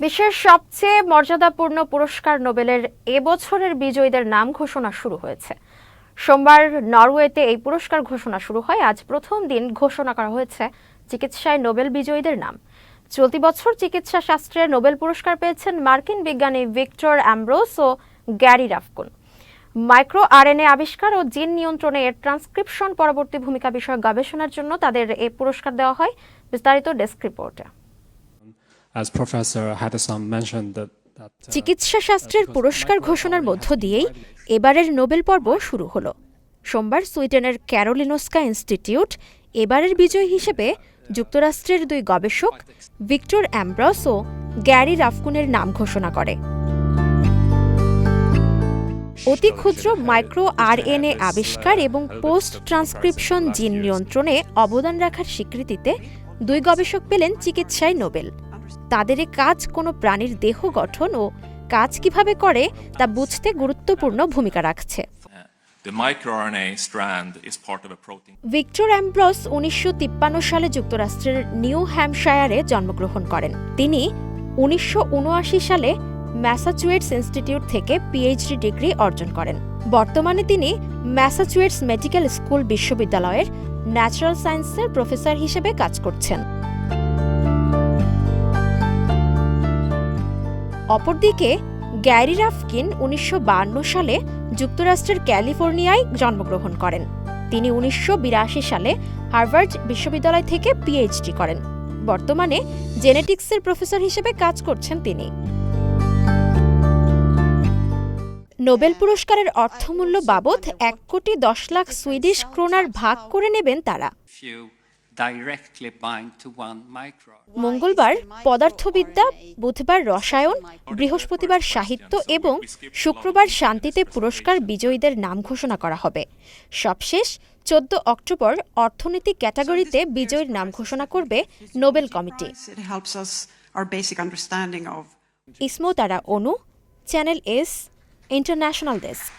বিশ্বের সবচেয়ে মর্যাদাপূর্ণ পুরস্কার নোবেলের এবছরের বিজয়ীদের নাম ঘোষণা শুরু হয়েছে। সোমবার নরওয়েতে এই পুরস্কার ঘোষণা শুরু হয়। আজ প্রথম দিন ঘোষণা করা হয়েছে চিকিৎসায় নোবেল বিজয়ীদের নাম। চলতি বছর চিকিৎসা শাস্ত্রে নোবেল পুরস্কার পেয়েছেন মার্কিন বিজ্ঞানী ভিক্টর অ্যাম্ব্রোস ও গ্যারি রাফকুন। মাইক্রো আরএনএ আবিষ্কার ও জিন নিয়ন্ত্রণে এর ট্রান্সক্রিপশন পরবর্তী ভূমিকা বিষয়ক গবেষণার জন্য তাদের এই পুরস্কার দেওয়া হয়। বিস্তারিত ডেস্ক রিপোর্টে। চিকিৎসা শাস্ত্রের পুরস্কার ঘোষণার মধ্য দিয়েই এবারের নোবেল পর্ব শুরু হলো। সোমবার সুইডেনের ক্যারোলিনোস্কা ইনস্টিটিউট এবারের বিজয়ী হিসেবে যুক্তরাষ্ট্রের দুই গবেষক ভিক্টর অ্যাম্ব্রস ও গ্যারি রাফকুনের নাম ঘোষণা করে। অতি ক্ষুদ্র মাইক্রো আরএনএ আবিষ্কার এবং পোস্ট ট্রান্সক্রিপশন জিন নিয়ন্ত্রণে অবদান রাখার স্বীকৃতিতে দুই গবেষক পেলেন চিকিৎসায় নোবেল। তাদের কাজ কোনো প্রাণীর দেহ গঠন ও কাজ কীভাবে করে তা বুঝতে গুরুত্বপূর্ণ ভূমিকা রাখছে. ভিক্টর অ্যাম্ব্রস উনিশশো সালে যুক্তরাষ্ট্রের নিউ হ্যাম্পশায়ারে জন্মগ্রহণ করেন। তিনি উনিশশো উনআশি সালে ম্যাসাচুয়েটস ইনস্টিটিউট থেকে পিএইচডি ডিগ্রি অর্জন করেন। বর্তমানে তিনি ম্যাসাচুয়েটস মেডিকেল স্কুল বিশ্ববিদ্যালয়ের ন্যাচারাল সায়েন্সের প্রফেসর হিসেবে কাজ করছেন। অপরদিকে, গ্যারি রাফকিন উনিশশো সালে যুক্তরাষ্ট্রের ক্যালিফোর্নিয়ায় জন্মগ্রহণ করেন। তিনি উনিশশো বিরাশি সালে হার্ভার্ড বিশ্ববিদ্যালয় থেকে পিএইচডি করেন। বর্তমানে জেনেটিক্সের প্রফেসর হিসেবে কাজ করছেন তিনি। নোবেল পুরস্কারের অর্থমূল্য বাবদ এক কোটি দশ লাখ সুইডিশ ক্রোনার ভাগ করে নেবেন তারা। You directly bind to one micron. মঙ্গলবার পদার্থবিদ্যা বুধবার রসায়ন বৃহস্পতিবার সাহিত্য এবং শুক্রবার শান্তিতে পুরস্কার বিজয়ীদের নাম ঘোষণা করা হবে। সবশেষ চোদ্দ অক্টোবর অর্থনীতি ক্যাটাগরিতে বিজয়ীর নাম ঘোষণা করবে নোবেল কমিটি। ইসমো তারা অনু চ্যানেল এস ইন্টারন্যাশনাল ডেস্ক।